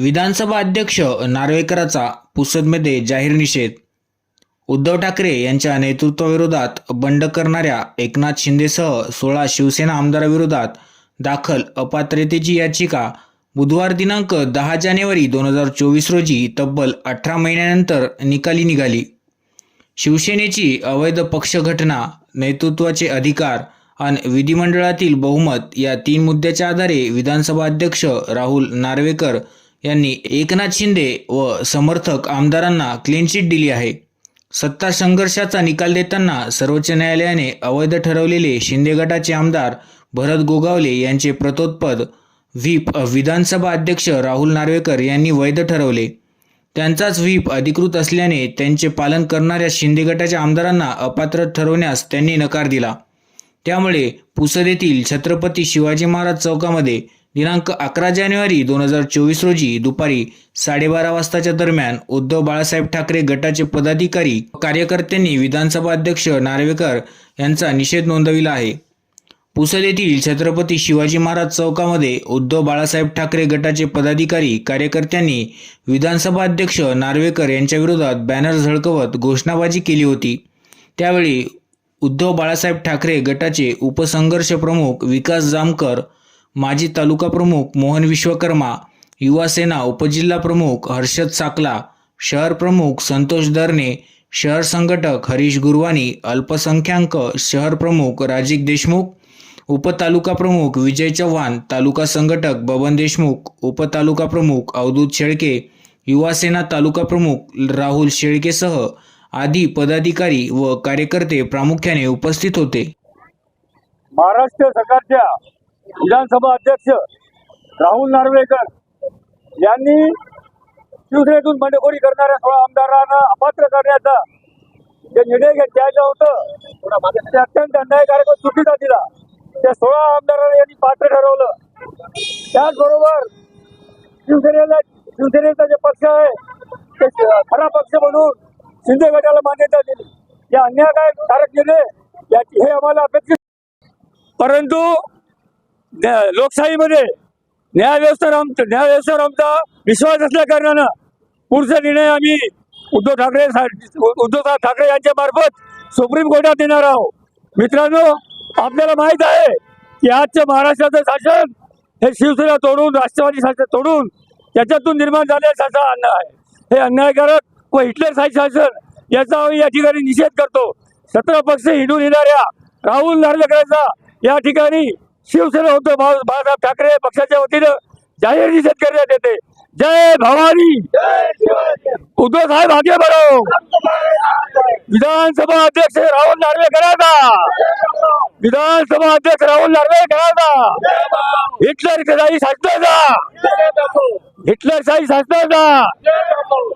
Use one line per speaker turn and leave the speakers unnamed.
विधानसभा अध्यक्ष नार्वेकराचा पुसदमध्ये जाहीर निषेध. उद्धव ठाकरे यांच्या नेतृत्वाविरोधात बंड करणाऱ्या एकनाथ शिंदेसह सोळा शिवसेना आमदाराविरोधात दाखल अपात्रतेची याचिका बुधवार दिनांक दहा जानेवारी दोन हजार चोवीस रोजी तब्बल अठरा महिन्यानंतर निकाली निघाली. शिवसेनेची अवैध पक्षघटना नेतृत्वाचे अधिकार आणि विधिमंडळातील बहुमत या तीन मुद्द्याच्या आधारे विधानसभा अध्यक्ष राहुल नार्वेकर यांनी एकनाथ शिंदे व समर्थक आमदारांना क्लीन चिट दिली आहे. सत्ता संघर्षाचा निकाल देताना सर्वोच्च न्यायालयाने अवैध ठरवलेले शिंदे गटाचे आमदार भरत गोगावले यांचे प्रतोत्पद व्हीप विधानसभा अध्यक्ष राहुल नार्वेकर यांनी वैध ठरवले. त्यांचाच व्हीप अधिकृत असल्याने त्यांचे पालन करणाऱ्या शिंदे गटाच्या आमदारांना अपात्र ठरवण्यास त्यांनी नकार दिला. त्यामुळे पुसद येथील छत्रपती शिवाजी महाराज चौकामध्ये दिनांक अकरा जानेवारी दोन हजार चोवीस रोजी दुपारी साडेबारा वाजताच्या दरम्यान उद्धव बाळासाहेब ठाकरे गटाचे पदाधिकारी कार्यकर्त्यांनी विधानसभा अध्यक्ष नार्वेकर यांचा निषेध नोंदविला आहे. पुसद येथील छत्रपती शिवाजी महाराज चौकामध्ये उद्धव बाळासाहेब ठाकरे गटाचे पदाधिकारी कार्यकर्त्यांनी विधानसभा अध्यक्ष नार्वेकर यांच्या विरोधात बॅनर झळकवत घोषणाबाजी केली होती. त्यावेळी उद्धव बाळासाहेब ठाकरे गटाचे उपसंघर्ष प्रमुख विकास जामकर माजी तालुका प्रमुख मोहन विश्वकर्मा युवासेना उपजिल्हा प्रमुख हर्षद साकला शहर प्रमुख संतोष दरने शहर संघटक हरीश गुरवानी अल्पसंख्याक शहर प्रमुख राजीव देशमुख उपतालुका प्रमुख विजय चव्हाण तालुका संघटक बबन देशमुख उपतालुका प्रमुख अवधूत शेळके युवासेना तालुका प्रमुख राहुल शेळकेसह आदी पदाधिकारी व कार्यकर्ते प्रामुख्याने उपस्थित होते.
महाराष्ट्र सरकारच्या विधानसभा अध्यक्ष राहुल नार्वेकर यांनी शिवसेनेतून बंडखोरी करणाऱ्या सोळा आमदारांना अपात्र करण्याचा जे निर्णय घेत घ्यायचं होतं ते अत्यंत अन्यायकारक व चुकीचा दिला. त्या सोळा आमदारांना यांनी पात्र ठरवलं. त्याचबरोबर शिवसेनेला शिवसेनेचा जे पक्ष आहे ते खरा पक्ष म्हणून शिंदे गटाला मान्यता दिली. या अन्यायकारक निर्णय याची हे आम्हाला अपेक्षित परंतु न्या- लोकशाहीमध्ये न्यायव्यवस्था आमचा न्यायव्यवस्थेवर आमचा विश्वास असल्या कारणानं पुढचा निर्णय आम्ही उद्धव ठाकरे सा- उद्धव ठाकरे यांच्या मार्फत सुप्रीम कोर्टात देणार आहोत. मित्रांनो आपल्याला माहीत आहे की आजचं महाराष्ट्राचं शासन हे शिवसेना तोडून राष्ट्रवादी शासन तोडून त्याच्यातून निर्माण झालेलं शासन अन्याय आहे. हे अन्यायकारक व हिटलरशाही शासन याचा आम्ही या ठिकाणी निषेध करतो. सतरा पक्ष हिंडून येणाऱ्या राहुल नार्वेकरांचा या ठिकाणी शिवसेना उद्धव भाऊ- बाळासाहेब ठाकरे पक्षाच्या वतीनं जाहीर निषेध करण्यात येते जय भवानी! उद्धव साहेब आगे बरो विधानसभा अध्यक्ष राहुल नार्वेकरांचा विधानसभा अध्यक्ष राहुल नार्वेकरांचा हिटलर शाही शासनाचा हिटलर शाही शासनाचा